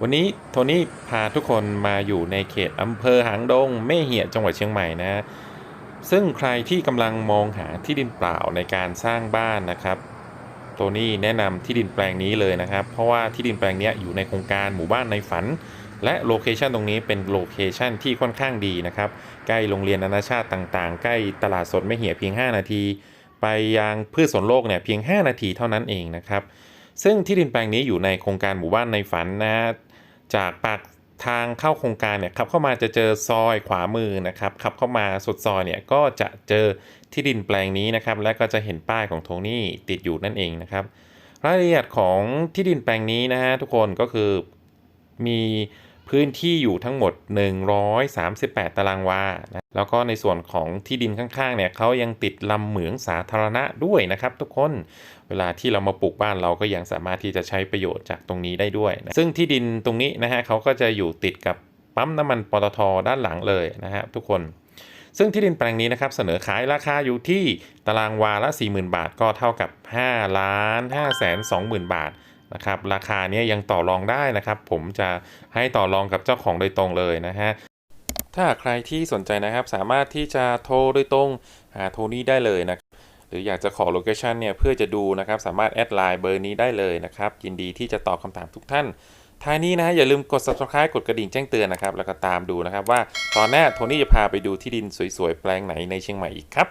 วันนี้โทนี่พาทุกคนมาอยู่ในเขตอำเภอหางดงแม่เหียจังหวัดเชียงใหม่นะ ซึ่งใครที่กำลังมองหาที่ดินเปล่าในการสร้างบ้านนะครับ โทนี่แนะนำที่ดินแปลงนี้เลยนะครับ เพราะว่าที่ดินแปลงนี้อยู่ในโครงการหมู่บ้านในฝัน และโลเคชันตรงนี้เป็นโลเคชันที่ค่อนข้างดีนะครับ ใกล้โรงเรียนนานาชาติต่างๆ ใกล้ตลาดสดแม่เหี่ยเพียง 5 นาที ไปยังพืชสวนโลกเนี่ยเพียง 5 นาทีเท่านั้นเองนะครับ ซึ่งที่ดินแปลงนี้อยู่ในโครงการหมู่บ้านในฝันนะจากปากทางเข้าโครงการเนี่ยขับเข้ามาจะเจอซอยขวามือนะครับขับเข้ามาสุดซอยเนี่ยก็จะเจอที่ดินแปลงนี้นะครับ และก็จะเห็นป้ายของโทนี่ติดอยู่นั่นเองนะครับรายละเอียดของที่ดินแปลงนี้นะฮะทุกคนก็คือมี พื้นที่อยู่ทั้งหมด 138 ตารางวานะแล้วก็ในส่วนของที่ดินข้างๆเนี่ยเขายังติดลำเหมืองสาธารณะด้วยนะครับ ทุกคน เวลาที่เรามาปลูกบ้านเราก็ยังสามารถที่จะใช้ประโยชน์จากตรงนี้ได้ด้วยนะซึ่งที่ดินตรงนี้นะฮะเขาก็จะอยู่ติดกับปั๊มน้ำมันปตทด้านหลังเลยนะฮะทุกคนซึ่งที่ดินแปลงนี้นะครับเสนอขายราคาอยู่ที่ตารางวาละ 40,000 บาทก็เท่ากับ 5 ล้าน5แสน20,000 บาท นะครับราคาเนี้ยยังต่อรองได้นะครับ ผมจะให้ต่อรองกับเจ้าของโดยตรงเลยนะฮะถ้าใครที่สนใจนะครับสามารถที่จะโทรโดยตรงหาโทนี่ได้เลยนะหรืออยากจะขอโลเคชันเนี่ยเพื่อจะดูนะครับสามารถแอดไลน์เบอร์นี้ได้เลยนะครับ ยินดีที่จะตอบคำถามทุกท่านท้ายนี้นะฮะอย่าลืมกด subscribe กดกระดิ่งแจ้งเตือนนะครับ แล้วก็ตามดูนะครับว่าตอนหน้าโทนี่จะพาไปดูที่ดินสวยๆ แปลงไหนในเชียงใหม่อีกครับ